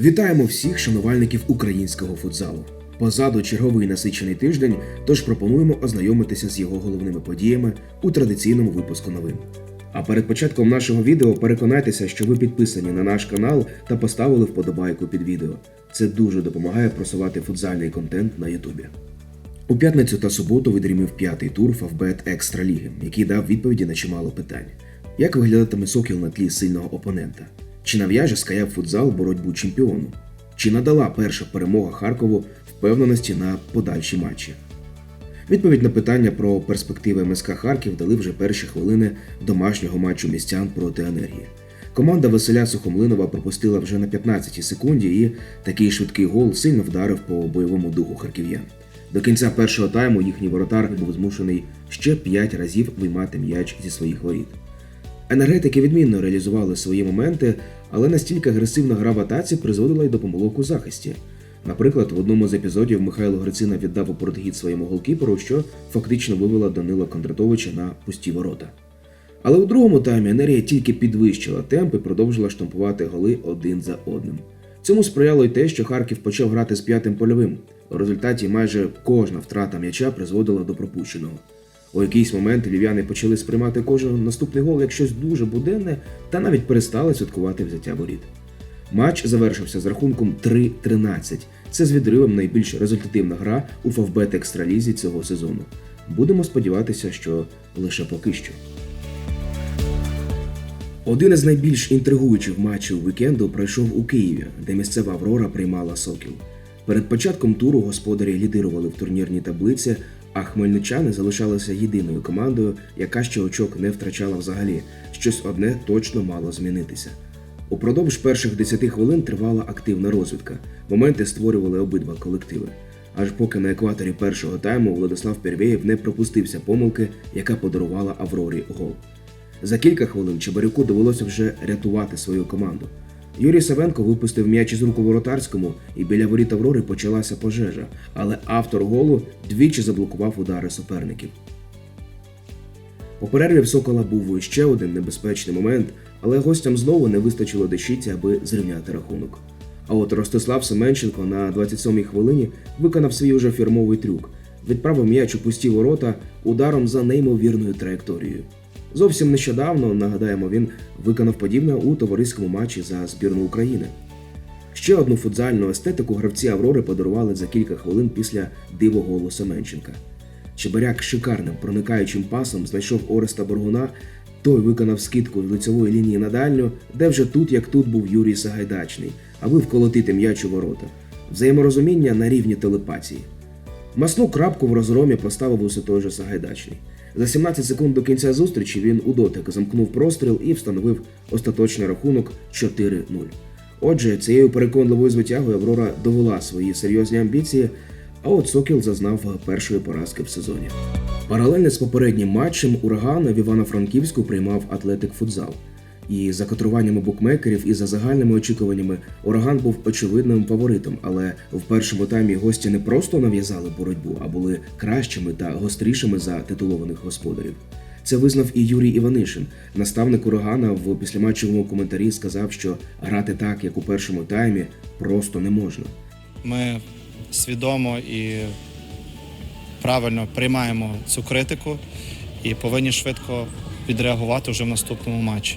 Вітаємо всіх шанувальників українського футзалу. Позаду черговий насичений тиждень, тож пропонуємо ознайомитися з його головними подіями у традиційному випуску новин. А перед початком нашого відео переконайтеся, що ви підписані на наш канал та поставили вподобайку під відео. Це дуже допомагає просувати футзальний контент на Ютубі. У п'ятницю та суботу відрімів п'ятий тур Фавбет Екстра Ліги, який дав відповіді на чимало питань. Як виглядатиме сокіл на тлі сильного опонента? Чи нав'яже Скаяп футзал боротьбу чемпіону? Чи надала перша перемога Харкову впевненості на подальші матчі? Відповідь на питання про перспективи МСК Харків дали вже перші хвилини домашнього матчу містян проти енергії. Команда Василя Сухомлинова пропустила вже на 15-й секунді, і такий швидкий гол сильно вдарив по бойовому духу харків'ян. До кінця першого тайму їхній воротар був змушений ще 5 разів виймати м'яч зі своїх воріт. Енергетики відмінно реалізували свої моменти, але настільки агресивна гра в атаці призводила й до помилок у захисті. Наприклад, в одному з епізодів Михайло Грицина віддав у портгід своєму голкіперу, що фактично вивела Данила Кондратовича на пусті ворота. Але у другому таймі енергія тільки підвищила темп і продовжила штампувати голи один за одним. Цьому сприяло й те, що Харків почав грати з п'ятим польовим. У результаті майже кожна втрата м'яча призводила до пропущеного. У якийсь момент львів'яни почали сприймати кожен наступний гол як щось дуже буденне та навіть перестали святкувати взяття воріт. Матч завершився з рахунком 3-13. Це з відривом найбільш результативна гра у Фавбет Екстралізі цього сезону. Будемо сподіватися, що лише поки що. Один із найбільш інтригуючих матчів вікенду пройшов у Києві, де місцева Аврора приймала Сокіл. Перед початком туру господарі лідирували в турнірній таблиці, а хмельничани залишалися єдиною командою, яка ще очок не втрачала взагалі. Щось одне точно мало змінитися. Упродовж перших 10 хвилин тривала активна розвідка. Моменти створювали обидва колективи. Аж поки на екваторі першого тайму Владислав Первєєв не пропустився помилки, яка подарувала Аврорі гол. За кілька хвилин Чебарюку довелося вже рятувати свою команду. Юрій Савенко випустив м'яч із рук у воротарському, і біля воріт Аврори почалася пожежа, але автор голу двічі заблокував удари суперників. У перерві в Сокола був ще один небезпечний момент, але гостям знову не вистачило дещиці, аби зрівняти рахунок. А от Ростислав Семенченко на 27-й хвилині виконав свій уже фірмовий трюк, відправив м'яч у пусті ворота ударом за неймовірною траєкторією. Зовсім нещодавно, нагадаємо, він виконав подібне у товариському матчі за збірну України. Ще одну футзальну естетику гравці Аврори подарували за кілька хвилин після дивоголу Семенченка. Чебаряк шикарним проникаючим пасом знайшов Ореста Боргуна. Той виконав скидку з лицевої лінії на дальню, де вже тут, як тут, був Юрій Сагайдачний, аби вколотити м'яч у ворота. Взаєморозуміння на рівні телепатії. Масну крапку в розгромі поставив усе той же Сагайдачний. За 17 секунд до кінця зустрічі він у дотик замкнув простріл і встановив остаточний рахунок 4-0. Отже, цією переконливою звитягою Аврора довела свої серйозні амбіції, а от Сокіл зазнав першої поразки в сезоні. Паралельно з попереднім матчем ураган в Івано-Франківську приймав Атлетик футзал. І за котруваннями букмекерів і за загальними очікуваннями ураган був очевидним фаворитом, але в першому таймі гості не просто нав'язали боротьбу, а були кращими та гострішими за титулованих господарів. Це визнав і Юрій Іванишин. Наставник урагана в післяматчевому коментарі сказав, що грати так, як у першому таймі, просто не можна. Ми свідомо і правильно приймаємо цю критику і повинні швидко відреагувати вже в наступному матчі.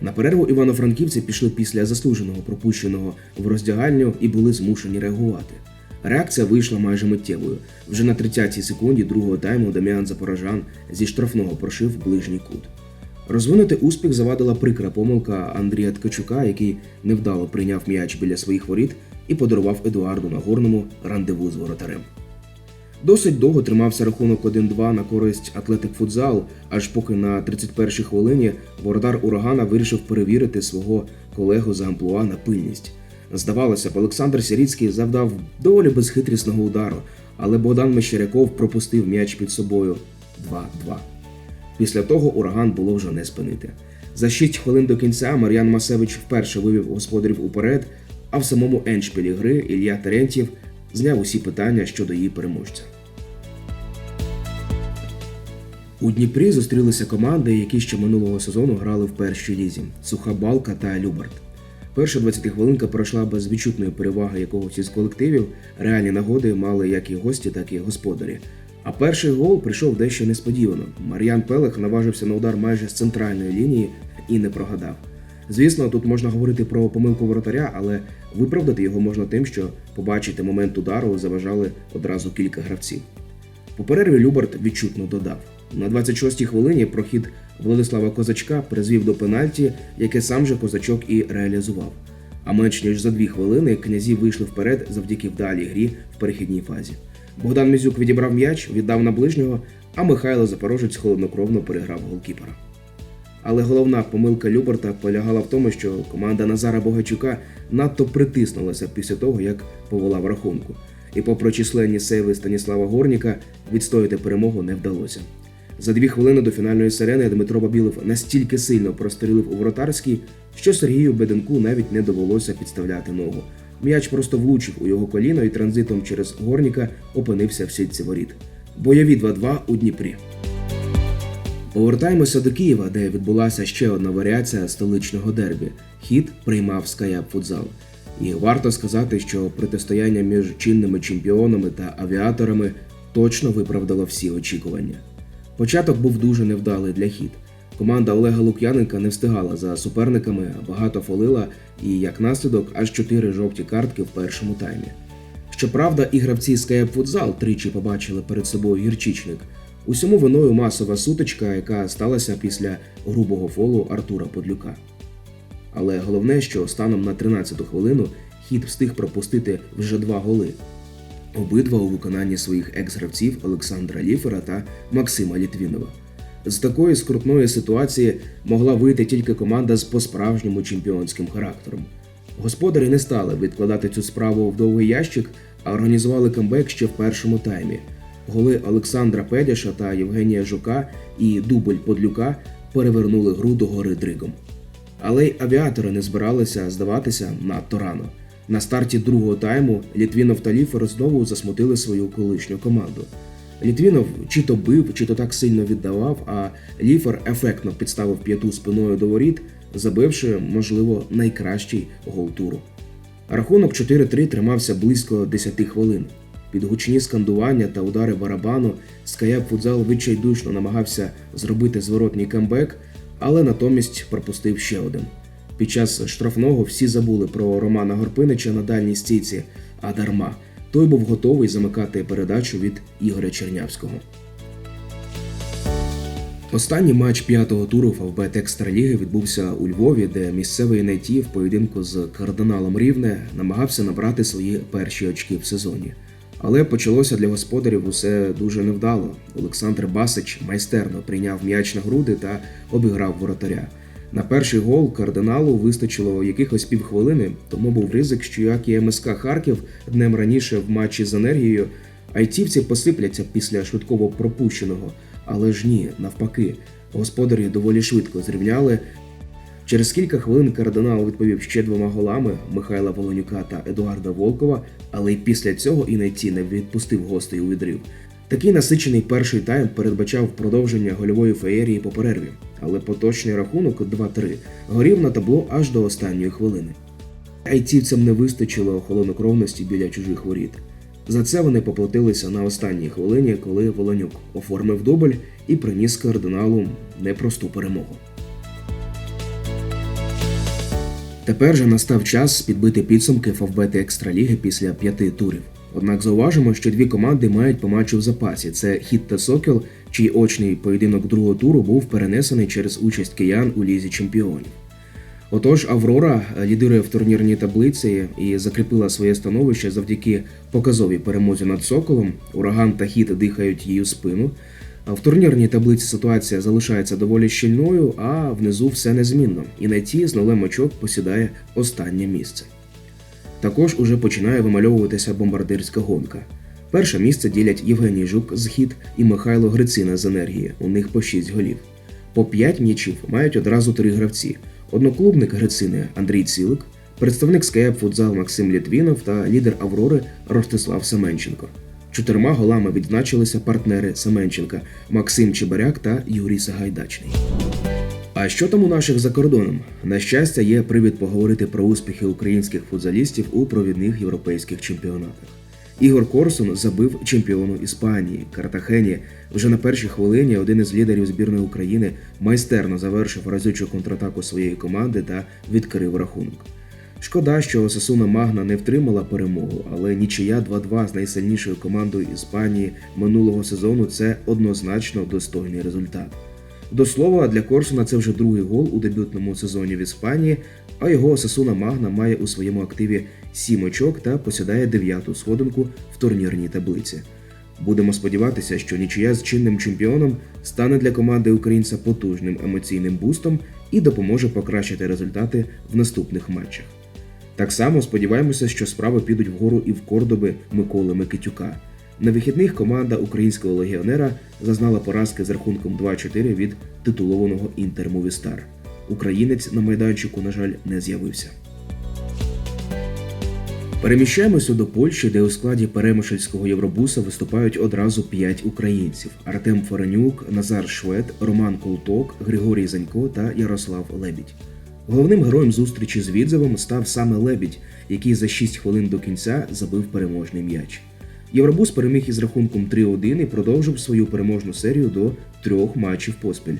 На перерву івано-франківці пішли після заслуженого пропущеного в роздягальню і були змушені реагувати. Реакція вийшла майже миттєвою. Вже на 30-й секунді другого тайму Дам'ян Запорожан зі штрафного прошив ближній кут. Розвинути успіх завадила прикра помилка Андрія Ткачука, який невдало прийняв м'яч біля своїх воріт і подарував Едуарду Нагорному рандеву з воротарем. Досить довго тримався рахунок 1-2 на користь Атлетик Футзал, аж поки на 31-й хвилині воротар урагана вирішив перевірити свого колегу за амплуа на пильність. Здавалося б, Олександр Сіріцький завдав доволі безхитрісного удару, але Богдан Мещеряков пропустив м'яч під собою 2-2. Після того ураган було вже не спинити. За 6 хвилин до кінця Мар'ян Масевич вперше вивів господарів уперед, а в самому еншпілі гри Ілля Терентьєв зняв усі питання щодо її переможця. У Дніпрі зустрілися команди, які ще минулого сезону грали в першій лізі Суха Балка та Любарт. Перша 20-хвилинка пройшла без відчутної переваги якогось із колективів. Реальні нагоди мали як і гості, так і господарі. А перший гол прийшов дещо несподівано. Мар'ян Пелех наважився на удар майже з центральної лінії і не прогадав. Звісно, тут можна говорити про помилку воротаря, але виправдати його можна тим, що побачити момент удару заважали одразу кілька гравців. По перерві Любарт відчутно додав. На 26-й хвилині прохід Владислава Козачка призвів до пенальті, яке сам же Козачок і реалізував. А менш ніж за дві хвилини князі вийшли вперед завдяки вдалій грі в перехідній фазі. Богдан Мізюк відібрав м'яч, віддав на ближнього, а Михайло Запорожець холоднокровно переграв голкіпера. Але головна помилка Люберта полягала в тому, що команда Назара Богачука надто притиснулася після того, як повела в рахунку. І попри численні сейви Станіслава Горніка, відстояти перемогу не вдалося. За дві хвилини до фінальної сирени Дмитро Бабілов настільки сильно прострілив у вратарський, що Сергію Беденку навіть не довелося підставляти ногу. М'яч просто влучив у його коліно і транзитом через Горніка опинився в сітці воріт. Бойові 2-2 у Дніпрі. Повертаємося до Києва, де відбулася ще одна варіація столичного дербі. Хід приймав Скаяп футзал. І варто сказати, що протистояння між чинними чемпіонами та авіаторами точно виправдало всі очікування. Початок був дуже невдалий для хід. Команда Олега Лук'яненка не встигала за суперниками, багато фолила і, як наслідок, аж чотири жовті картки в першому таймі. Щоправда, і гравці Скаяп футзал тричі побачили перед собою гірчичник. Усьому виною масова сутичка, яка сталася після грубого фолу Артура Подлюка. Але головне, що станом на 13-ту хвилину хід встиг пропустити вже два голи. Обидва у виконанні своїх екс-гравців Олександра Ліфера та Максима Літвінова. З такої скрутної ситуації могла вийти тільки команда з по-справжньому чемпіонським характером. Господарі не стали відкладати цю справу в довгий ящик, а організували камбек ще в першому таймі. Голи Олександра Педяша та Євгенія Жука і дубль Подлюка перевернули гру до гори дригом. Але й авіатори не збиралися здаватися надто рано. На старті другого тайму Літвінов та Ліфер знову засмутили свою колишню команду. Літвінов чи то бив, чи то так сильно віддавав, а Ліфер ефектно підставив п'яту спиною до воріт, забивши, можливо, найкращий гол туру. Рахунок 4-3 тримався близько 10 хвилин. Під гучні скандування та удари барабану Скаяп футзал відчайдушно намагався зробити зворотній камбек, але натомість пропустив ще один. Під час штрафного всі забули про Романа Горпинича на дальній стійці, а дарма. Той був готовий замикати передачу від Ігоря Чернявського. Останній матч п'ятого туру Фавбет Екстраліги відбувся у Львові, де місцевий найті в поєдинку з кардиналом Рівне намагався набрати свої перші очки в сезоні. Але почалося для господарів усе дуже невдало. Олександр Басич майстерно прийняв м'яч на груди та обіграв воротаря. На перший гол кардиналу вистачило якихось півхвилини, тому був ризик, що як і МСК Харків днем раніше в матчі з енергією, айтівці посипляться після швидково пропущеного. Але ж ні, навпаки, господарі доволі швидко зрівняли. Через кілька хвилин кардинал відповів ще двома голами Михайла Волонюка та Едуарда Волкова, але й після цього і найти не відпустив гостей у відрив. Такий насичений перший тайм передбачав продовження гольової феєрії по перерві, але поточний рахунок 2-3 горів на табло аж до останньої хвилини. Айцівцям не вистачило холоднокровності біля чужих воріт. За це вони поплатилися на останній хвилині, коли Волонюк оформив дубль і приніс кардиналу непросту перемогу. Тепер же настав час підбити підсумки Фавбети Екстраліги після п'яти турів. Однак зауважимо, що дві команди мають по матчу в запасі: це Хіт та Сокіл, чий очний поєдинок другого туру був перенесений через участь киян у лізі чемпіонів. Отож, Аврора лідирує в турнірній таблиці і закріпила своє становище завдяки показовій перемозі над Соколом. Ураган та хіт дихають її у спину. В турнірній таблиці ситуація залишається доволі щільною, а внизу все незмінно. І на ті з нулем очок посідає останнє місце. Також уже починає вимальовуватися бомбардирська гонка. Перше місце ділять Євгеній Жук з і Михайло Грицина з енергії. У них по 6 голів. По 5 м'ячів мають одразу три гравці: одноклубник Грицини Андрій Цілик, представник Скаяп футзал Максим Літвінов та лідер Аврори Ростислав Семенченко. Чотирма голами відзначилися партнери Семенченка Максим Чебаряк та Юрій Сагайдачний. А що там у наших за кордоном? На щастя, є привід поговорити про успіхи українських футзалістів у провідних європейських чемпіонатах. Ігор Корсун забив чемпіону Іспанії Картахені. Вже на першій хвилині один із лідерів збірної України майстерно завершив разючу контратаку своєї команди та відкрив рахунок. Шкода, що Сасуна Магна не втримала перемогу, але нічия 2-2 з найсильнішою командою Іспанії минулого сезону це однозначно достойний результат. До слова, для Корсуна це вже другий гол у дебютному сезоні в Іспанії, а його Сасуна Магна має у своєму активі 7 очок та посідає дев'яту сходинку в турнірній таблиці. Будемо сподіватися, що нічия з чинним чемпіоном стане для команди українця потужним емоційним бустом і допоможе покращити результати в наступних матчах. Так само сподіваємося, що справи підуть вгору і в Кордоби Миколи Микитюка. На вихідних команда українського легіонера зазнала поразки з рахунком 2-4 від титулованого Інтер Мовістар. Українець на майданчику, на жаль, не з'явився. Переміщаємося до Польщі, де у складі Перемишльського Євробуса виступають одразу п'ять українців: Артем Форенюк, Назар Швед, Роман Колток, Григорій Занько та Ярослав Лебідь. Головним героєм зустрічі з Відзевом став саме Лебідь, який за 6 хвилин до кінця забив переможний м'яч. Євробус переміг із рахунком 3-1 і продовжив свою переможну серію до трьох матчів поспіль.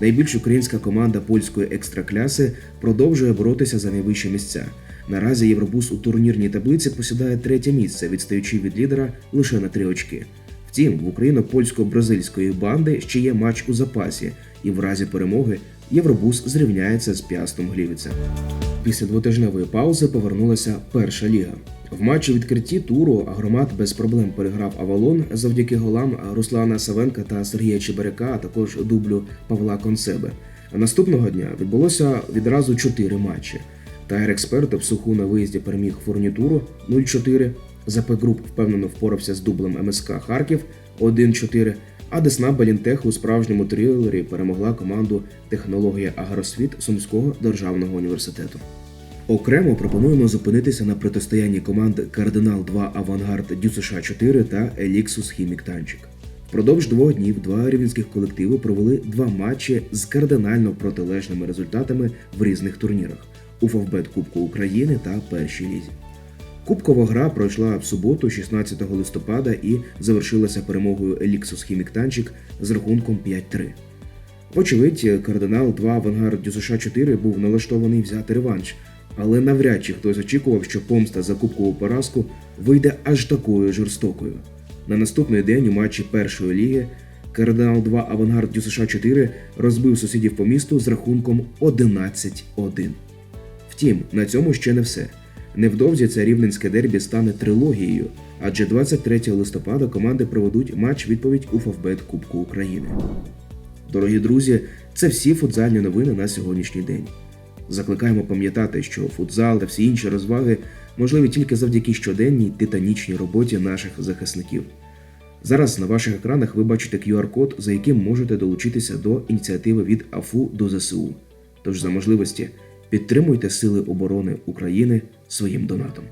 Найбільш українська команда польської екстракляси продовжує боротися за найвищі місця. Наразі Євробус у турнірній таблиці посідає третє місце, відстаючи від лідера лише на три очки. Втім, в україно-польсько-бразильської банди ще є матч у запасі, і в разі перемоги Євробус зрівняється з п'ястом Глівіця. Після двотижневої паузи повернулася перша ліга. В матчі відкритті туру Агромат без проблем переграв Авалон завдяки голам Руслана Савенка та Сергія Чеберяка, а також дублю Павла Консебе. Наступного дня відбулося відразу чотири матчі. Тайр Експерт в суху на виїзді переміг фурнітуру 0-4. ЗП Груп впевнено впорався з дублем МСК Харків 1-4. А Десна Балінтех у справжньому трилері перемогла команду Технологія Агросвіт Сумського державного університету. Окремо пропонуємо зупинитися на протистоянні команд Кардинал 2 Авангард ДЮСШ 4 та Еліксус Хімік Танчик. Впродовж двох днів два рівненських колективи провели два матчі з кардинально протилежними результатами в різних турнірах у Фавбет Кубку України та першій лізі. Кубкова гра пройшла в суботу, 16 листопада, і завершилася перемогою Еліксус Хімік Танчик з рахунком 5-3. Вочевидь, кардинал 2 Авангард ДЮСШ 4 був налаштований взяти реванш, але навряд чи хтось очікував, що помста за кубкову поразку вийде аж такою жорстокою. На наступний день у матчі першої ліги Кардинал 2 Авангард ДЮСШ 4 розбив сусідів по місту з рахунком 11-1. Втім, на цьому ще не все. Невдовзі це рівненське дербі стане трилогією, адже 23 листопада команди проведуть матч відповідь у Фавбет Кубку України. Дорогі друзі, це всі футзальні новини на сьогоднішній день. Закликаємо пам'ятати, що футзал та всі інші розваги можливі тільки завдяки щоденній титанічній роботі наших захисників. Зараз на ваших екранах ви бачите QR-код, за яким можете долучитися до ініціативи від АФУ до ЗСУ. Тож за можливості підтримуйте Сили оборони України своїм донатом.